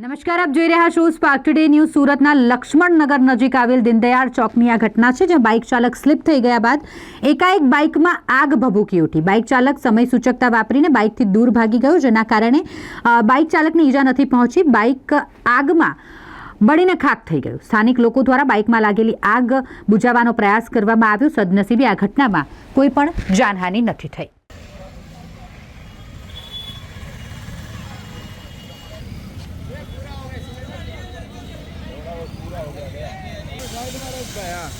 નમસ્કાર, આપ જોઈ રહ્યા છો સ્પાર્ક ટુડે ન્યૂઝ સુરતના લક્ષ્મણનગર નજીક આવેલ દીનદયાળ ચોકની આ ઘટના છે, જ્યાં બાઇક ચાલક સ્લીપ થઈ ગયા બાદ એકાએક બાઇકમાં આગ ભભૂકી ઉઠી. બાઇક ચાલક સમય સૂચકતા વાપરીને બાઇકથી દૂર ભાગી ગયો, જેના કારણે બાઇક ચાલકને ઈજા નથી પહોંચી. બાઇક આગમાં બળીને ખાક થઈ ગયું. સ્થાનિક લોકો દ્વારા બાઇકમાં લાગેલી આગ બુજાવવાનો પ્રયાસ કરવામાં આવ્યો. સદનસીબે આ ઘટનામાં કોઈ પણ જાનહાનિ નથી થઈ. જયેશભાઈ હા ah.